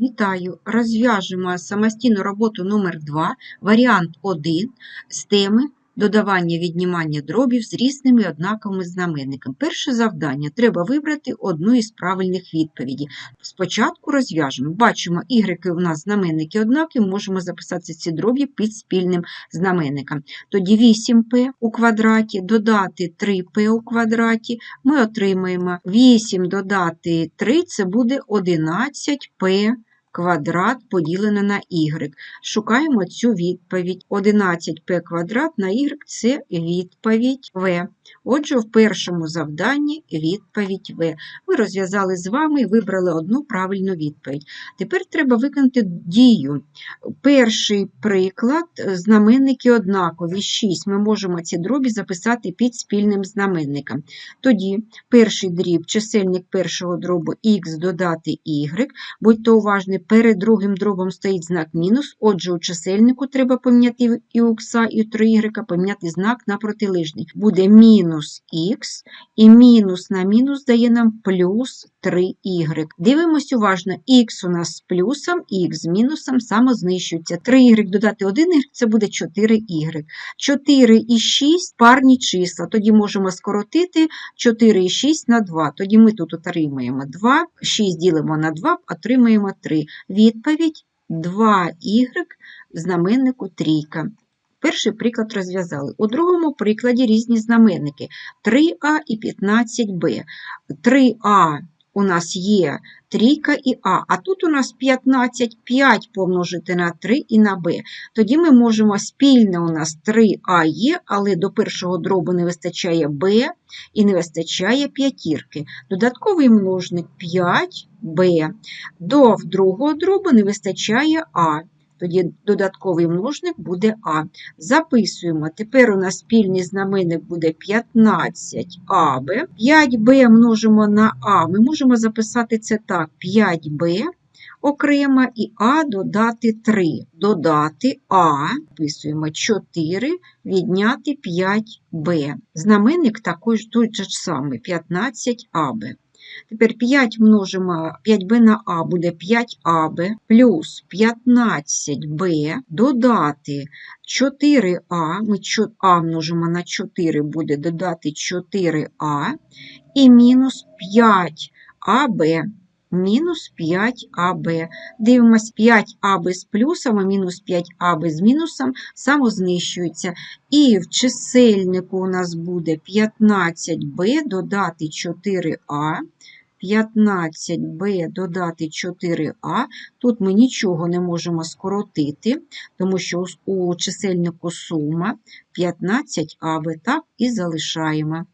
Вітаю! Розв'яжемо самостійну роботу номер 2 варіант 1 з теми додавання віднімання дробів з різними однаковими знаменниками. Перше завдання треба вибрати одну із правильних відповідей. Спочатку розв'яжемо. Бачимо, y у нас знаменники однакові, можемо записати ці дробі під спільним знаменником. Тоді 8p у квадраті додати 3p у квадраті, ми отримаємо 8 додати 3 це буде 11p квадрат поділене на y. Шукаємо цю відповідь. 11p квадрат на y – це відповідь v. Отже, в першому завданні відповідь v. Ми розв'язали з вами і вибрали одну правильну відповідь. Тепер треба виконати дію. Перший приклад – знаменники однакові. 6. Ми можемо ці дробі записати під спільним знаменником. Тоді перший дріб, чисельник першого дробу х додати y. Будьте уважні, перед другим дробом стоїть знак мінус, отже, у чисельнику треба поміняти і у х, і у 3y, поміняти знак на протилежний. Буде мінус х, і мінус на мінус дає нам плюс 3y. Дивимось уважно, х у нас з плюсом, х з мінусом самознищується. 3y додати 1y – це буде 4y. 4 і 6 – парні числа, тоді можемо скоротити 4 і 6 на 2. Тоді ми тут отримаємо 2, 6 ділимо на 2, отримаємо 3. Відповідь 2y знаменнику трійка. Перший приклад розв'язали. У другому прикладі різні знаменники 3а і 15b. 3а у нас є трійка і А, а тут у нас 15, 5 помножити на 3 і на Б. Тоді ми можемо спільне у нас 3а є, але до першого дробу не вистачає Б і не вистачає п'ятірки. Додатковий множник 5b. До другого дробу не вистачає А. Тоді додатковий множник буде А. Записуємо. Тепер у нас спільний знаменник буде 15АБ. 5Б множимо на А. Ми можемо записати це так: 5Б окремо і А додати 3. Додати А, записуємо 4, відняти 5Б. Знаменник також той же самий 15АБ. Тепер 5 множимо 5b на а буде 5аб плюс 15b додати 4а, ми а множимо на 4 буде додати 4а і мінус 5аб. Мінус 5АБ. Дивимось, 5АБ з плюсом, і мінус 5АБ з мінусом самознищується. І в чисельнику у нас буде 15b додати 4а. 15b додати 4а. Тут ми нічого не можемо скоротити, тому що у чисельнику сума 15аб так і залишаємо.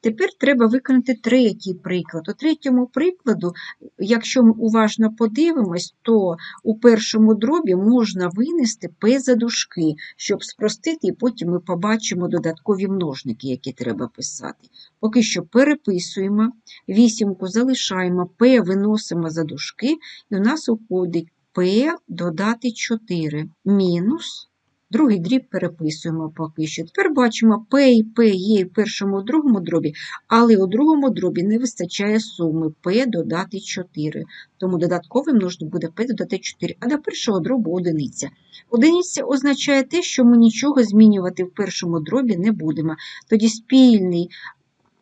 Тепер треба виконати третій приклад. У третьому прикладу, якщо ми уважно подивимось, то у першому дробі можна винести П за дужки, щоб спростити, і потім ми побачимо додаткові множники, які треба писати. Поки що переписуємо, вісімку залишаємо, П виносимо за дужки, і у нас уходить П додати 4 мінус. Другий дріб переписуємо поки що. Тепер бачимо, П і П є в першому другому дробі, але у другому дробі не вистачає суми П додати 4. Тому додатковим множник буде П додати 4, а до першого дробу одиниця. Одиниця означає те, що ми нічого змінювати в першому дробі не будемо. Тоді спільний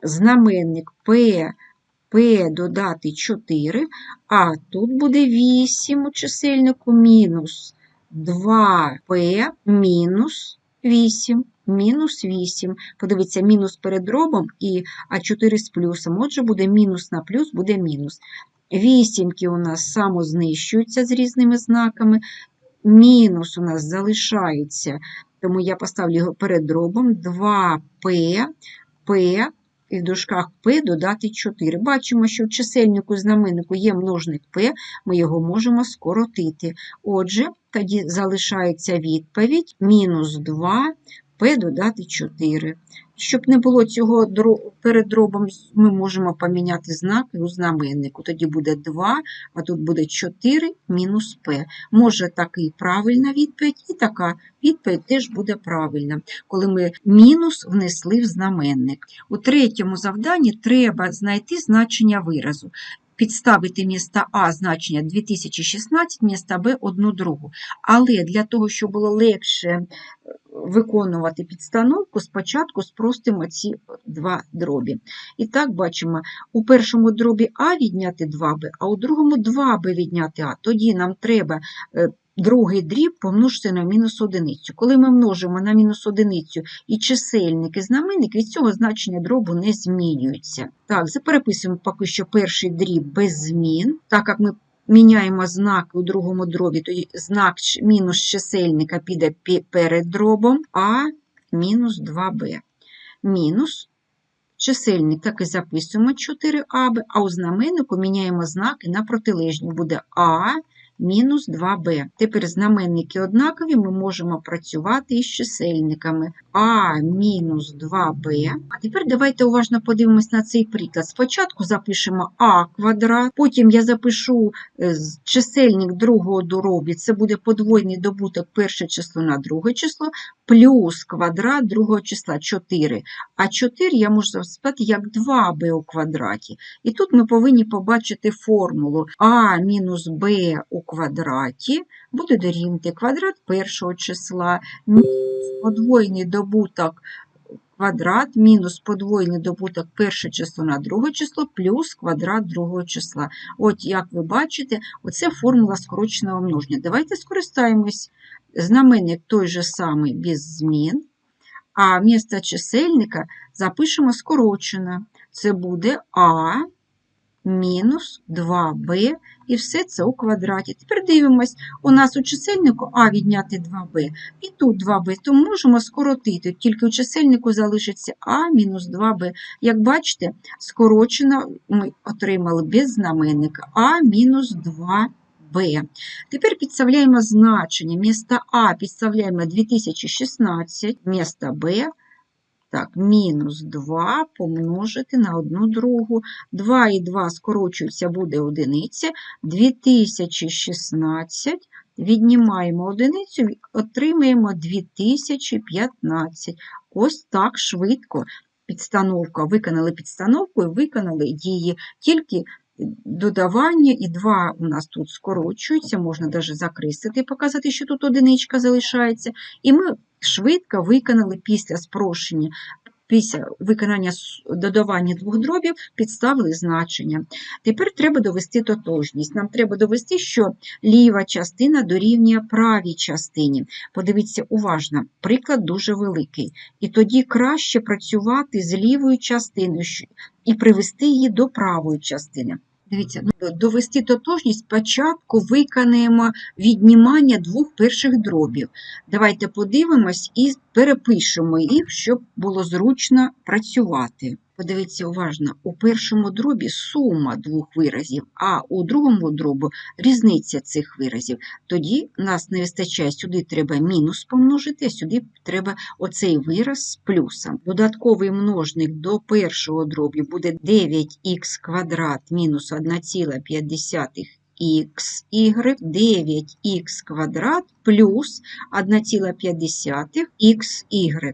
знаменник П. П додати 4, а тут буде 8 у чисельнику мінус 2p мінус 8. Мінус 8. Подивіться, мінус перед дробом і А4 з плюсом. Отже, буде мінус на плюс, буде мінус. Вісімки у нас самознищуються з різними знаками. Мінус у нас залишається, тому я поставлю його перед дробом 2p, p і в дужках P додати 4. Бачимо, що в чисельнику знаменнику є множник P, ми його можемо скоротити. Отже, тоді залишається відповідь мінус 2 P додати 4. Щоб не було цього перед дробом, ми можемо поміняти знаки у знаменнику. Тоді буде 2, а тут буде 4 мінус P. Може такий правильна відповідь, і така відповідь теж буде правильна, коли ми мінус внесли в знаменник. У третьому завданні треба знайти значення виразу. Підставити міста А значення 2016, міста Б одну другу. Але для того, щоб було легше е, виконувати підстановку, спочатку спростимо ці два дробі. І так бачимо, у першому дробі А відняти 2Б, а у другому 2Б відняти А. Тоді нам треба е, другий дріб помножити на мінус одиницю. Коли ми множимо на мінус одиницю і чисельник, і знаменник, від цього значення дробу не змінюється. Так, запереписуємо поки що перший дріб без змін, так як ми міняємо знаки у другому дробі, то знак мінус чисельника піде перед дробом, а мінус 2b. Мінус чисельник так і записуємо 4аб, а у знаменнику міняємо знаки на протилежні. Буде а мінус 2b. Тепер знаменники однакові, ми можемо працювати із чисельниками а мінус 2b. А тепер давайте уважно подивимось на цей приклад. Спочатку запишемо а квадрат, потім я запишу е, чисельник другого дробі, це буде подвойний добуток перше число на друге число, плюс квадрат другого числа 4. А 4 я можу записати як 2b у квадраті. І тут ми повинні побачити формулу а мінус b у квадраті буде дорівнювати квадрат першого числа, мінус подвойний добуток квадрат, мінус подвойний добуток перше число на друге число, плюс квадрат другого числа. От, як ви бачите, оце формула скороченого множення. Давайте скористаємось. Знаменник той же самий без змін, а місто чисельника запишемо скорочено. Це буде а мінус 2b, і все це у квадраті. Тепер дивимось, у нас у чисельнику а відняти 2b, і тут 2b, то можемо скоротити, тільки у чисельнику залишиться а мінус 2b. Як бачите, скорочено ми отримали без знаменника а мінус 2b. Тепер підставляємо значення. Місто А підставляємо 2016, місто Б так, мінус 2 помножити на 1 другу. 2 і 2 скорочуються, буде одиниця. 2016 віднімаємо одиницю, отримаємо 2015. Ось так швидко підстановка. Виконали підстановку і виконали дії. Тільки додавання і 2 у нас тут скорочуються, можна навіть закреслити, показати, що тут одиничка залишається. І ми швидко виконали після спрощення, після виконання додавання двох дробів, підставили значення. Тепер треба довести тотожність. Нам треба довести, що ліва частина дорівнює правій частині. Подивіться уважно, приклад дуже великий. І тоді краще працювати з лівою частиною і привести її до правої частини. Дивіться, ну, довести тотожність спочатку виконаємо віднімання двох перших дробів. Давайте подивимось і перепишемо їх, щоб було зручно працювати. Подивіться уважно, у першому дробі сума двох виразів, а у другому дробу різниця цих виразів. Тоді нас не вистачає, сюди треба мінус помножити, а сюди треба оцей вираз з плюсом. Додатковий множник до першого дробі буде 9х квадрат мінус 1,5 xy 9х квадрат плюс 1,5 xy.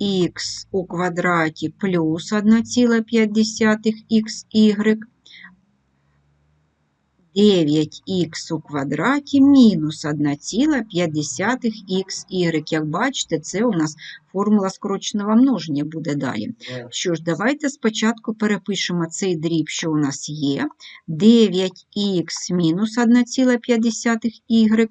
9х у квадраті плюс 1,5 xy. 9х у квадраті мінус 1,5 xy. Як бачите, це у нас формула скороченого множення буде далі. Що ж, давайте спочатку перепишемо цей дріб, що у нас є. 9х мінус 1,5 y е,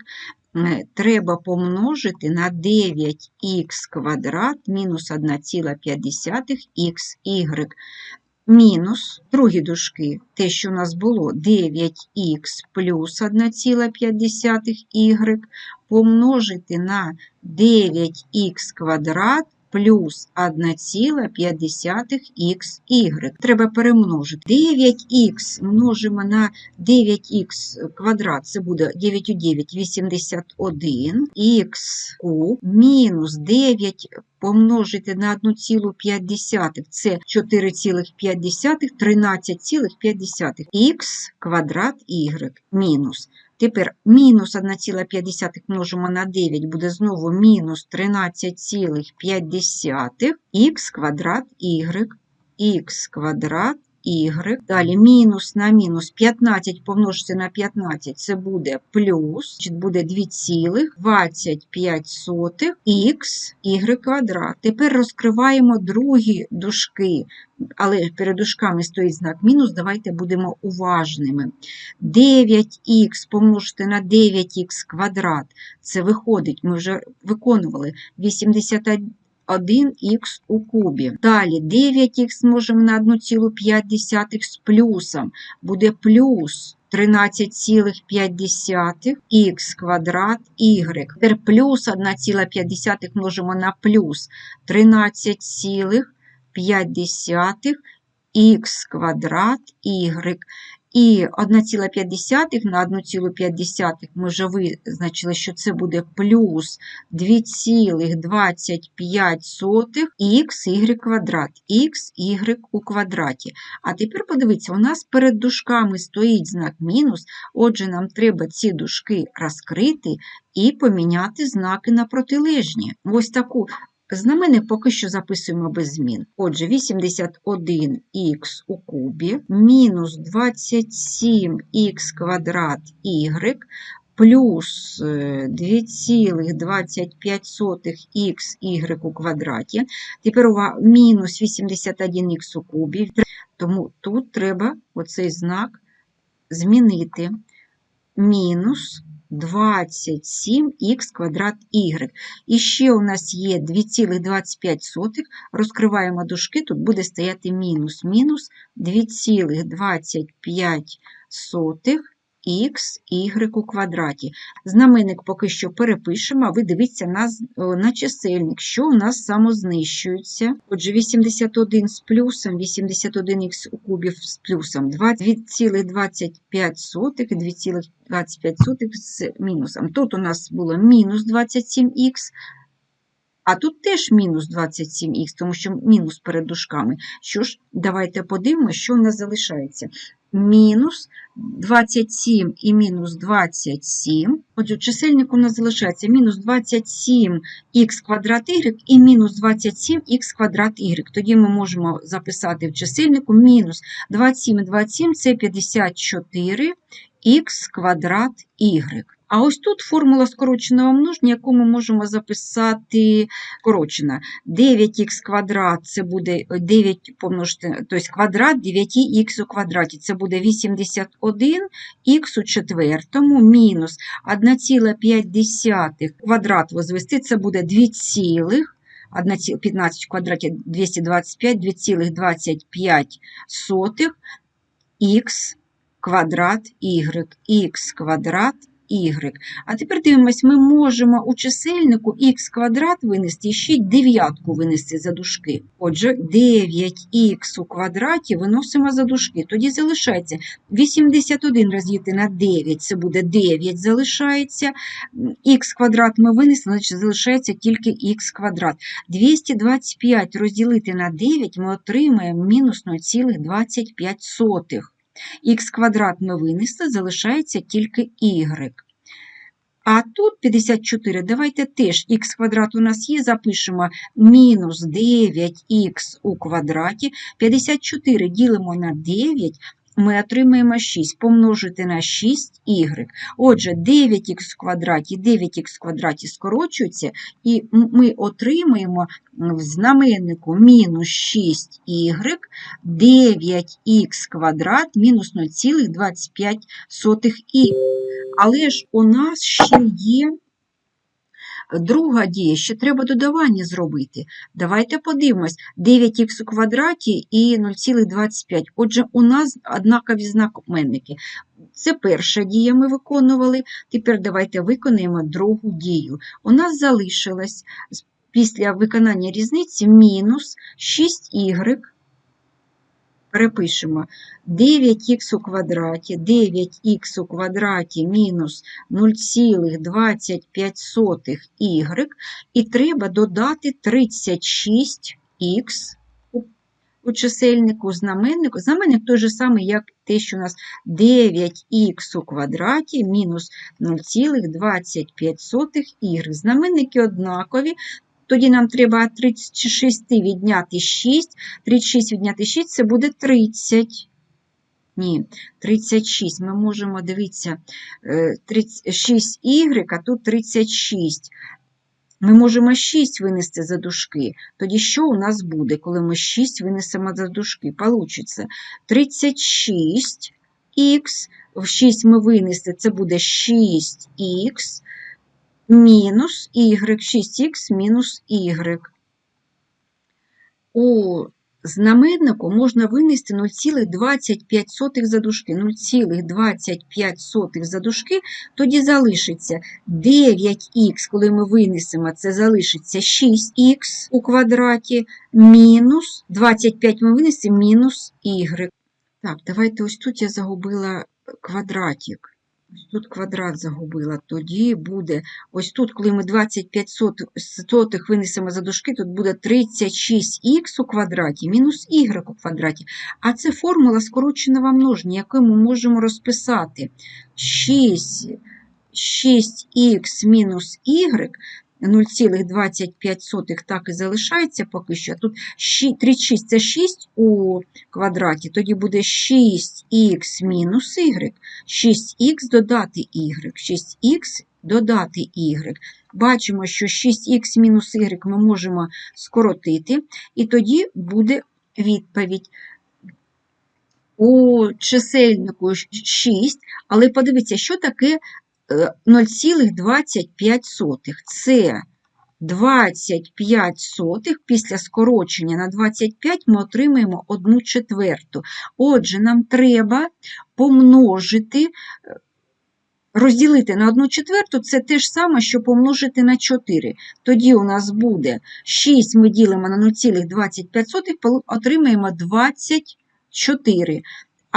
треба помножити на 9х квадрат мінус 1,5х Мінус другі дужки, те, що у нас було 9х плюс 1,5 y помножити на 9х квадрат плюс 1,5 xy. Треба перемножити. 9х множимо на 9х квадрат, це буде 9 у 9, 81, х куб мінус 9 помножити на 1,5, це 4,5, 13,5 х квадрат y мінус. Тепер мінус 1,5 множимо на 9, буде знову мінус 13,5 х квадрат y, х квадрат y. Далі мінус на мінус 15 помножити на 15 це буде плюс, буде 2,25 х y квадрат. Тепер розкриваємо другі дужки, але перед дужками стоїть знак мінус, давайте будемо уважними. 9х помножити на 9х квадрат, це виходить, ми вже виконували 81 1х у кубі. Далі 9х можемо на 1,5 з плюсом. Буде плюс 13,5 х квадрат y. Тепер плюс 1,5 множимо на плюс 13,5 х квадрат y. І 1,5 на 1,5 ми вже визначили, що це буде плюс 2,25 х квадрат, х y у квадраті. А тепер подивіться, у нас перед дужками стоїть знак мінус, отже, нам треба ці дужки розкрити і поміняти знаки на протилежні. Ось таку Знаменник поки що записуємо без змін. Отже, 81х у кубі мінус 27х квадрат y плюс 2,25х y у квадраті. Тепер увага, мінус 81х у кубі, тому тут треба оцей знак змінити. Мінус 27х квадрат y. І ще у нас є 2,25, розкриваємо дужки, тут буде стояти мінус, мінус 2,25 х у квадраті. Знаменник поки що перепишемо, а ви дивіться на на чисельник, що у нас самознищується. Отже, 81 з плюсом, 81х у кубів з плюсом, 2,25 і 2,25 з мінусом. Тут у нас було мінус 27х, а тут теж мінус 27х, тому що мінус перед дужками. Що ж, давайте подивимося, що у нас залишається мінус 27 і мінус 27. Отже, чисельник у нас залишається мінус 27х квадрат y і мінус 27х квадрат y. Тоді ми можемо записати в чисельнику мінус 27 і 27 це 54 х квадрат y. А ось тут формула скороченого множення, яку ми можемо записати скорочена. 9х квадрат це буде 9 помножити, тобто квадрат 9х у квадраті. Це буде 81х у четвертому мінус 1,5 квадрат возвести, це буде 2, 15 в квадраті 225, 2,25 х квадрат y, х квадрат y. А тепер дивимось, ми можемо у чисельнику х квадрат винести і ще дев'ятку винести за дужки. Отже, 9х у квадраті виносимо за дужки. Тоді залишається 81 розділити на 9, це буде 9 залишається. Х квадрат ми винесли, значить залишається тільки х квадрат. 225 розділити на 9 ми отримаємо мінус 0,25. Х квадрат ми винесли, залишається тільки y. А тут 54, давайте теж х квадрат у нас є, запишемо мінус 9х у квадраті. 54 ділимо на 9, ми отримаємо 6 помножити на 6y. Отже, 9х в квадраті, 9х в квадраті скорочуються, і ми отримаємо в знаменнику мінус 6y, 9х квадрат мінус 0,25 y. Але ж у нас ще є Друга дія, ще треба додавання зробити. Давайте подивимось, 9х у квадраті і 0,25. Отже, у нас однакові знаменники. Це перша дія ми виконували. Тепер давайте виконаємо другу дію. У нас залишилось після виконання різниці мінус 6y перепишемо 9х у квадраті, 9х у квадраті мінус 0,25y, і треба додати 36х у чисельнику, знаменнику. Знаменник той же самий, як те, що у нас 9х у квадраті мінус 0,25y. Знаменники однакові, Тоді нам треба 36 відняти 6. 36 відняти 6 це буде 30. Ні, 36. Ми можемо, дивіться, 6y, а тут 36. Ми можемо 6 винести за дужки. Тоді що у нас буде, коли ми 6 винесемо за дужки? Получиться 36х, в 6 ми винесли, це буде 6х мінус y, 6х мінус y. У знаменнику можна винести 0,25 за дужки. 0,25 за дужки, тоді залишиться 9х, коли ми винесемо, це залишиться 6х у квадраті, мінус 25 ми винесемо, мінус y. Так, давайте ось тут я загубила квадратик. Ось тут квадрат загубила. Тоді буде, ось тут, коли ми 25 сотих винесемо за дужки, тут буде 36х у квадраті мінус y у квадраті. А це формула скороченого множення, яку ми можемо розписати. 6, 6х мінус y 0,25 так і залишається поки що. Тут 36 це 6 у квадраті, тоді буде 6х мінус y. 6х додати y, 6х додати y. Бачимо, що 6х мінус y ми можемо скоротити, і тоді буде відповідь. У чисельнику 6, але подивіться, що таке 0,25. Це 25 сотих, після скорочення на 25 ми отримаємо 1 четверту. Отже, нам треба помножити, е, розділити на 1 четверту, це те ж саме, що помножити на 4. Тоді у нас буде 6 ми ділимо на 0,25, отримаємо 24.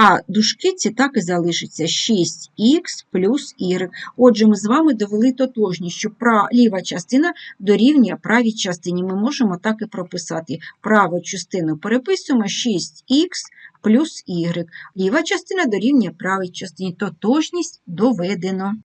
А дужки ці так і залишиться 6х плюс y. Отже, ми з вами довели тотожність, що ліва частина дорівнює правій частині. Ми можемо так і прописати. Праву частину переписуємо 6х плюс y. Ліва частина дорівнює правій частині. Тотожність доведено.